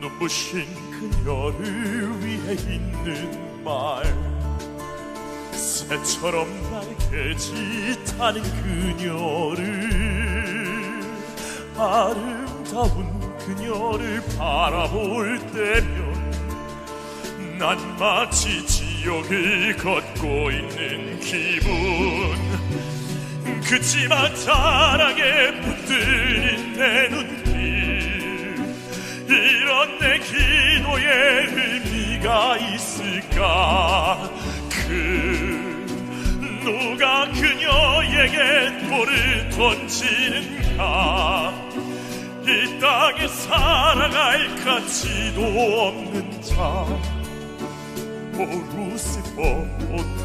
눈부신 그녀를 위해 있는 말. 새처럼 날개짓하는 그녀를 아름다운 그녀를 바라볼 때면 난 마치 지옥을 걷고 있는 기분. 그치만 사랑에 붙들린 내 눈길 이런 내 기도에 의미가 있을까? 그 누가 그녀에게 돌을 던지는가? 이 땅에 살아갈 가치도 없는 자 모르스고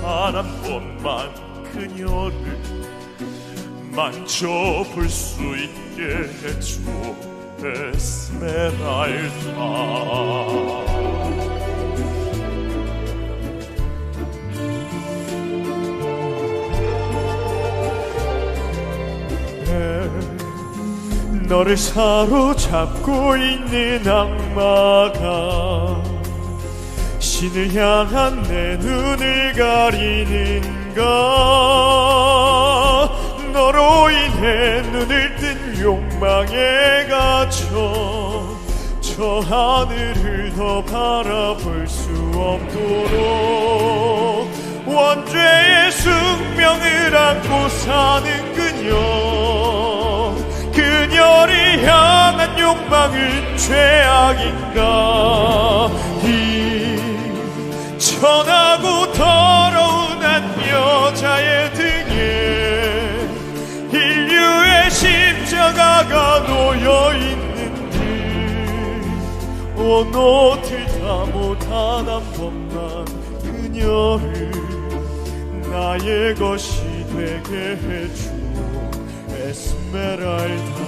단한 번만 그녀를 만져볼 수 있게 해줘 에 스메랄다 너를 사로잡고 있는 악마가 신을 향한 내 눈을 가리는가 너로 인해 눈을 뜬 욕망에 갇혀 저 하늘을 더 바라볼 수 없도록 원죄의 숙명을 안고 사는 그녀 그녀를 향한 욕망은 죄악인가? 이 천하 온 옷을 다 못한 한 번만 그녀를 나의 것이 되게 해줘 에스메랄다.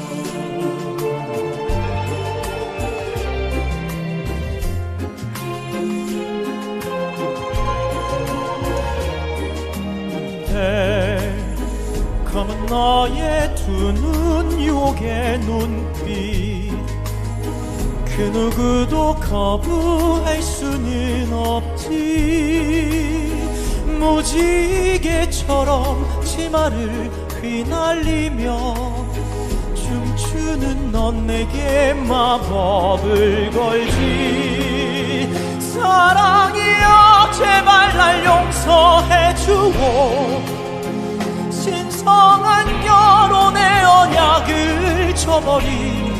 검은 너의 두 눈 욕의 눈빛 그 누구도 거부할 수는 없지. 무지개처럼 치마를 휘날리며 춤추는 넌 내게 마법을 걸지. 사랑이여 제발 날 용서해 주오. 신성한 결혼의 언약을 저버린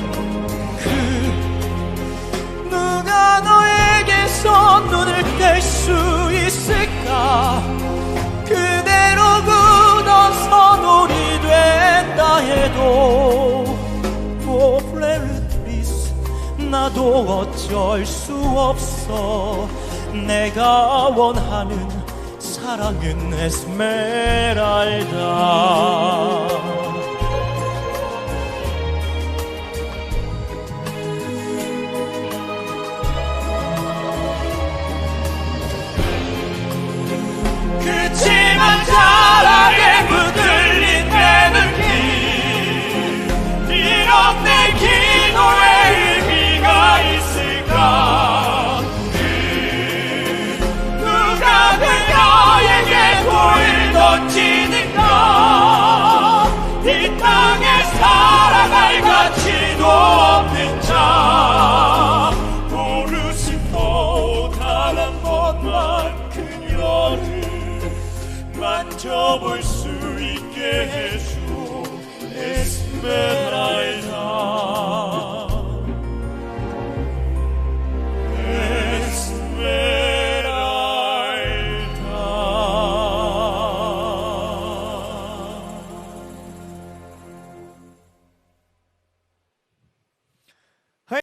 나도 어쩔 수 없어. 내가 원하는 사랑은 에스메랄다 바라볼 수 있게 해.